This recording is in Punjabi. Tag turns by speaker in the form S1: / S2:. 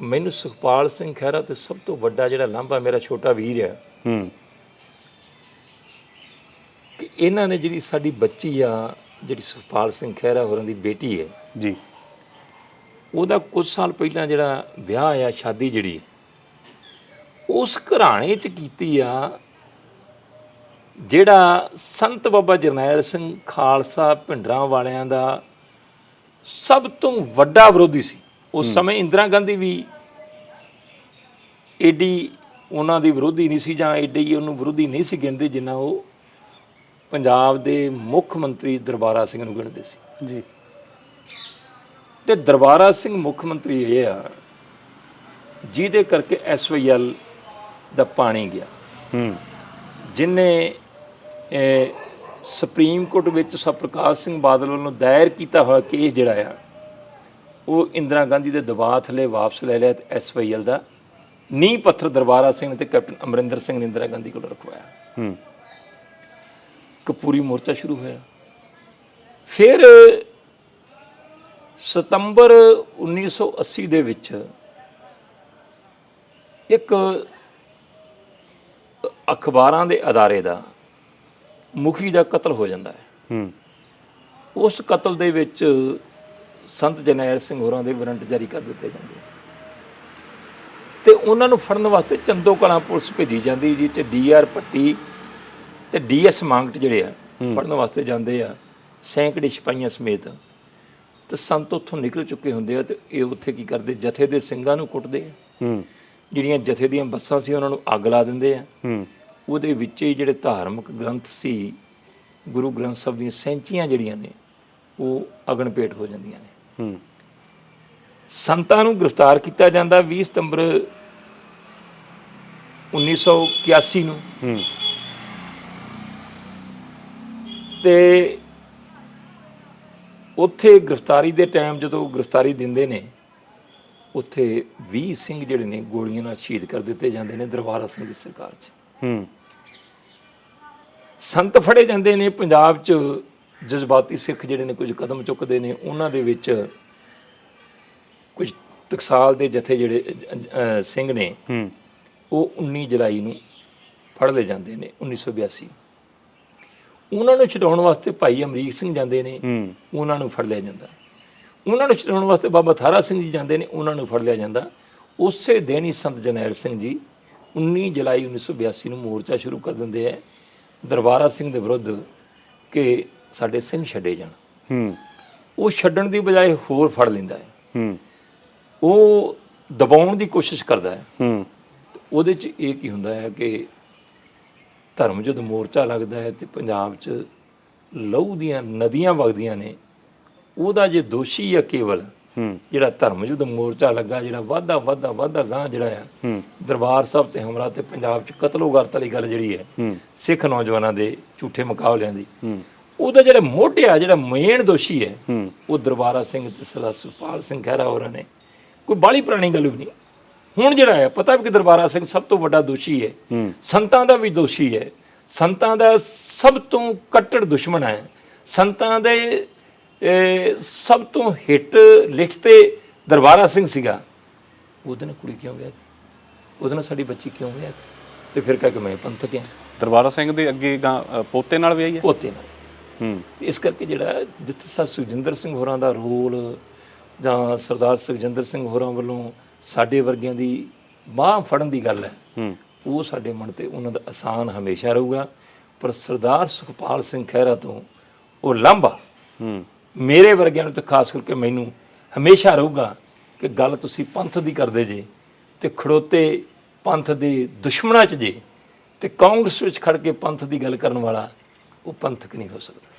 S1: ਮੈਨੂੰ ਸੁਖਪਾਲ ਸਿੰਘ ਖਹਿਰਾ ਤੇ ਸਭ ਤੋਂ ਵੱਡਾ ਜਿਹੜਾ ਲਾਂਭਾ ਮੇਰਾ ਛੋਟਾ ਵੀਰ ਆ
S2: ਹੂੰ।
S1: ਕਿ ਇਹਨਾਂ ਨੇ ਜਿਹੜੀ ਸਾਡੀ ਬੱਚੀ ਆ ਜਿਹੜੀ ਸੁਖਪਾਲ ਸਿੰਘ ਖਹਿਰਾ ਹੋਰਾਂ ਦੀ ਬੇਟੀ ਹੈ।
S2: ਜੀ।
S1: ਉਹਦਾ ਕੁਝ ਸਾਲ ਪਹਿਲਾਂ ਜਿਹੜਾ ਵਿਆਹ ਆ ਸ਼ਾਦੀ ਜਿਹੜੀ ਉਸ ਘਰਾਣੇ 'ਚ ਕੀਤੀ ਆ ਜਿਹੜਾ ਸੰਤ ਬਾਬਾ ਜਰਨੈਲ ਸਿੰਘ ਖਾਲਸਾ ਭਿੰਡਰਾਂ ਵਾਲਿਆਂ ਦਾ ਸਭ ਤੋਂ ਵੱਡਾ ਵਿਰੋਧੀ ਸੀ। ਉਸ ਸਮੇਂ ਇੰਦਰਾ ਗਾਂਧੀ ਵੀ ਏਡੀ ਉਹਨਾਂ ਦੀ ਵਿਰੋਧੀ ਨਹੀਂ ਸੀ ਜਾਂ ਏਡੀ ਉਹਨੂੰ ਵਿਰੋਧੀ ਨਹੀਂ ਸੀ ਗਿਣਦੇ ਜਿੰਨਾ ਉਹ ਪੰਜਾਬ ਦੇ ਮੁੱਖ ਮੰਤਰੀ ਦਰਬਾਰਾ ਸਿੰਘ ਨੂੰ ਗਿਣਦੇ ਸੀ।
S2: ਜੀ।
S1: ਤੇ ਦਰਬਾਰਾ ਸਿੰਘ ਮੁੱਖ ਮੰਤਰੀ ਇਹ ਆ ਜਿਹਦੇ ਕਰਕੇ ਐਸਵਾਈਐਲ ਦਾ ਪਾਣੀ ਗਿਆ।
S2: ਹੂੰ।
S1: ਜਿਨੇ ਸੁਪਰੀਮ ਕੋਰਟ ਵਿੱਚ ਸਤਿ ਸਿੰਘ ਬਾਦਲ ਵੱਲੋਂ ਦਾਇਰ ਕੀਤਾ ਹੋਇਆ ਕੇਸ ਜਿਹੜਾ ਆ ਉਹ ਇੰਦਰਾ ਗਾਂਧੀ ਦੇ ਦਬਾਅ ਥੱਲੇ ਵਾਪਸ ਲੈ ਲਿਆ ਤੇ ਐਸਵਾਈਐਲ ਦਾ। ਨੀਂਹ ਪੱਥਰ ਦਰਬਾਰਾ ਸਿੰਘ ਤੇ ਕੈਪਟਨ ਅਮਰਿੰਦਰ ਸਿੰਘ ਨੇ ਇੰਦਰਾ ਗਾਂਧੀ ਕੋਲ ਰਖਵਾਇਆ।
S2: ਹੂੰ।
S1: ਕਪੂਰੀ ਮੋਰਚਾ ਸ਼ੁਰੂ ਹੋਇਆ। ਫਿਰ ਸਤੰਬਰ 1980 ਦੇ ਵਿੱਚ ਇੱਕ ਅਖਬਾਰਾਂ ਦੇ ਅਦਾਰੇ ਦਾ ਮੁਖੀ ਦਾ ਕਤਲ ਹੋ ਜਾਂਦਾ ਹੈ।
S2: ਹੂੰ।
S1: ਉਸ ਕਤਲ ਦੇ ਵਿੱਚ ਸੰਤ ਜਰਨੈਲ ਸਿੰਘ ਹੋਰਾਂ ਦੇ ਵਾਰੰਟ ਜਾਰੀ ਕਰ ਦਿੱਤੇ ਜਾਂਦੇ ਤੇ ਉਹਨਾਂ ਨੂੰ ਫੜਨ ਵਾਸਤੇ ਚੰਦੋ ਕਲਾਂ ਪੁਲਿਸ ਭੇਜੀ ਜਾਂਦੀ ਜੀ ਚ ਡੀਆਰ ਪੱਟੀ ਤੇ ਡੀਐਸ ਮੰਗਟ ਜਿਹੜੇ ਆ ਫੜਨ ਵਾਸਤੇ ਜਾਂਦੇ ਆ ਸੈਂਕੜੇ ਸਿਪਾਹੀਆਂ ਸਮੇਤ। ਤੇ ਸੰਤ ਉੱਥੋਂ ਨਿਕਲ ਚੁੱਕੇ ਹੁੰਦੇ ਆ ਤੇ ਇਹ ਉੱਥੇ ਕੀ ਕਰਦੇ ਜਥੇ ਦੇ ਸਿੰਘਾਂ ਨੂੰ ਕੁੱਟਦੇ ਆ। ਜਿਹੜੀਆਂ ਜਥੇ ਦੀਆਂ ਬੱਸਾਂ ਸੀ ਉਹਨਾਂ ਨੂੰ ਅੱਗ ਲਾ ਦਿੰਦੇ ਆ। ਉਹਦੇ ਵਿੱਚ ਹੀ ਜਿਹੜੇ ਧਾਰਮਿਕ ਗ੍ਰੰਥ ਸੀ ਗੁਰੂ ਗ੍ਰੰਥ ਸਾਹਿਬ ਦੀਆਂ ਸੈਂਚੀਆਂ ਜਿਹੜੀਆਂ ਨੇ ਉਹ ਅਗਨ ਭੇਟ ਹੋ ਜਾਂਦੀਆਂ ਨੇ।
S2: ਹੂੰ।
S1: ਸੰਤਾਂ ਨੂੰ ਗ੍ਰਿਫਤਾਰ ਕੀਤਾ ਜਾਂਦਾ 20 ਸਤੰਬਰ 1981 ਨੂੰ।
S2: ਹੂੰ।
S1: ਤੇ ਉੱਥੇ ਗ੍ਰਿਫਤਾਰੀ ਦੇ ਟਾਈਮ ਜਦੋਂ ਗ੍ਰਿਫਤਾਰੀ ਦਿੰਦੇ ਨੇ ਉੱਥੇ 20 ਸਿੰਘ ਜਿਹੜੇ ਨੇ ਗੋਲੀਆਂ ਨਾਲ ਸ਼ਹੀਦ ਕਰ ਦਿੱਤੇ ਜਾਂਦੇ ਨੇ ਦਰਬਾਰਾ ਸਿੰਘ ਦੀ ਸਰਕਾਰ 'ਚ।
S2: ਹੂੰ।
S1: ਸੰਤ ਫੜੇ ਜਾਂਦੇ ਨੇ ਪੰਜਾਬ 'ਚ ਜਜ਼ਬਾਤੀ ਸਿੱਖ ਜਿਹੜੇ ਨੇ ਕੁਝ ਕਦਮ ਚੁੱਕਦੇ ਨੇ ਉਹਨਾਂ ਦੇ ਵਿੱਚ ਕੁਝ ਟਕਸਾਲ ਦੇ ਜਥੇ ਜਿਹੜੇ ਸਿੰਘ ਨੇ
S2: ਹੂੰ।
S1: ਉਹ 19 ਜੁਲਾਈ ਨੂੰ ਫੜ ਲਏ ਜਾਂਦੇ ਨੇ 1982 ਉਹਨਾਂ ਨੂੰ ਛਡਾਉਣ ਵਾਸਤੇ ਭਾਈ ਅਮਰੀਕ ਸਿੰਘ ਜਾਂਦੇ ਨੇ
S2: ਹੂੰ।
S1: ਉਹਨਾਂ ਨੂੰ ਫੜ ਲਿਆ ਜਾਂਦਾ। ਉਹਨਾਂ ਨੂੰ ਛਡਾਉਣ ਵਾਸਤੇ ਬਾਬਾ ਥਾਰਾ ਸਿੰਘ ਜੀ ਜਾਂਦੇ ਨੇ ਉਹਨਾਂ ਨੂੰ ਫੜ ਲਿਆ ਜਾਂਦਾ। ਉਸੇ ਦਿਨ ਹੀ ਸੰਤ ਜਰਨੈਲ ਸਿੰਘ ਜੀ 19 ਜੁਲਾਈ 1982 ਨੂੰ ਮੋਰਚਾ ਸ਼ੁਰੂ ਕਰ ਦਿੰਦੇ ਆ। ਦਰਬਾਰਾ ਸਿੰਘ ਦੇ ਵਿਰੁੱਧ ਕਿ ਸਾਡੇ ਸਿੰਘ ਛੱਡੇ ਜਾਣ।
S2: ਹੂੰ।
S1: ਉਹ ਛੱਡਣ ਦੀ ਬਜਾਏ ਹੋਰ ਫੜ ਲੈਂਦਾ ਹੈ।
S2: ਹੂੰ।
S1: ਉਹ ਦਬਾਉਣ ਦੀ ਕੋਸ਼ਿਸ਼ ਕਰਦਾ ਹੈ।
S2: ਹੂੰ।
S1: ਉਹਦੇ 'ਚ ਇਹ ਕੀ ਹੁੰਦਾ ਹੈ ਕਿ ਧਰਮ ਜਦੋਂ ਮੋਰਚਾ ਲੱਗਦਾ ਹੈ ਤੇ ਪੰਜਾਬ 'ਚ ਲਹੂ ਦੀਆਂ ਨਦੀਆਂ ਵਗਦੀਆਂ ਨੇ। ਉਹਦਾ ਜੇ ਦੋਸ਼ੀ ਆ ਕੇਵਲ
S2: ਹੂੰ।
S1: ਜਿਹੜਾ ਧਰਮ ਯੁੱਧ ਮੋਰਚਾ ਲੱਗਾ ਜਿਹੜਾ ਵਾਧਾ ਵਾਧਾ ਵਾਧਾ ਗਾਂ ਜਿਹੜਾ ਆ ਦਰਬਾਰ ਸਾਹਿਬ ਤੇ ਹਮਲਾ ਤੇ ਪੰਜਾਬ 'ਚ ਕਤਲੋਗਾਰਤ ਵਾਲੀ ਗੱਲ ਜਿਹੜੀ ਹੈ ਸਿੱਖ ਨੌਜਵਾਨਾਂ ਦੇ ਝੂਠੇ ਮੁਕਾਬਲਿਆਂ ਦੀ। ਉਹਦਾ ਜਿਹੜਾ ਮੋਢਿਆ ਜਿਹੜਾ ਮੇਨ ਦੋਸ਼ੀ ਹੈ ਉਹ ਦਰਬਾਰਾ ਸਿੰਘ ਤੇ ਸਰਦਾਰ ਸੁਖਪਾਲ ਸਿੰਘ ਖਹਿਰਾ ਹੋਰਾਂ ਨੇ। ਕੋਈ ਬਾਲੀ ਪੁਰਾਣੀ ਗੱਲ ਵੀ ਨਹੀਂ। ਹੁਣ ਜਿਹੜਾ ਹੈ ਪਤਾ ਵੀ ਕਿ ਦਰਬਾਰਾ ਸਿੰਘ ਸਭ ਤੋਂ ਵੱਡਾ ਦੋਸ਼ੀ ਹੈ। ਸੰਤਾਂ ਦਾ ਵੀ ਦੋਸ਼ੀ ਹੈ। ਸੰਤਾਂ ਦਾ ਸਭ ਤੋਂ ਕੱਟੜ ਦੁਸ਼ਮਣ ਹੈ। ਸੰਤਾਂ ਦੇ ਸਭ ਤੋਂ ਹਿੱਟ ਲਿਖਤ ਦਰਬਾਰਾ ਸਿੰਘ ਸੀਗਾ। ਉਹਦੇ ਨਾਲ ਕੁੜੀ ਕਿਉਂ ਵਿਆਹ? ਉਹਦੇ ਨਾਲ ਸਾਡੀ ਬੱਚੀ ਕਿਉਂ ਵਿਆਹ? ਤੇ ਫਿਰ ਕਹਿ ਕੇ ਮੈਂ ਪੰਥਕ ਹਾਂ।
S2: ਦਰਬਾਰਾ ਸਿੰਘ ਦੇ ਅੱਗੇ ਪੋਤੇ ਨਾਲ ਵਿਆਹੀ ਹੈ?
S1: ਪੋਤੇ ਨਾਲ। ਤੇ ਇਸ ਕਰਕੇ ਜਿਹੜਾ ਜਿੱਥੇ ਸਰ ਸੁਖਜਿੰਦਰ ਸਿੰਘ ਹੋਰਾਂ ਦਾ ਰੋਲ ਜਾਂ ਸਰਦਾਰ ਸੁਖਜਿੰਦਰ ਸਿੰਘ ਹੋਰਾਂ ਵੱਲੋਂ ਸਾਡੇ ਵਰਗਿਆਂ ਦੀ ਬਾਹ ਫੜਨ ਦੀ ਗੱਲ ਹੈ
S2: ਹੂੰ।
S1: ਉਹ ਸਾਡੇ ਮਨ ਤੇ ਉਹਨਾਂ ਦਾ ਆਸਾਨ ਹਮੇਸ਼ਾ ਰਹੂਗਾ। ਪਰ ਸਰਦਾਰ ਸੁਖਪਾਲ ਸਿੰਘ ਖਹਿਰਾ ਤੋਂ ਉਹ
S2: ਹੂੰ।
S1: ਮੇਰੇ ਵਰਗਿਆਂ ਨੂੰ ਤੇ ਖਾਸ ਕਰਕੇ ਮੈਨੂੰ ਹਮੇਸ਼ਾ ਰਹੂਗਾ ਕਿ ਗੱਲ ਤੁਸੀਂ ਪੰਥ ਦੀ ਕਰਦੇ ਜੇ ਤੇ ਖੜੋਤੇ ਪੰਥ ਦੇ ਦੁਸ਼ਮਣਾਂ 'ਚ ਜੇ ਤੇ ਕਾਂਗਰਸ ਵਿੱਚ ਖੜ ਕੇ ਪੰਥ ਦੀ ਗੱਲ ਕਰਨ ਵਾਲਾ ਉਹ ਪੰਥਕ ਨਹੀਂ ਹੋ ਸਕਦਾ।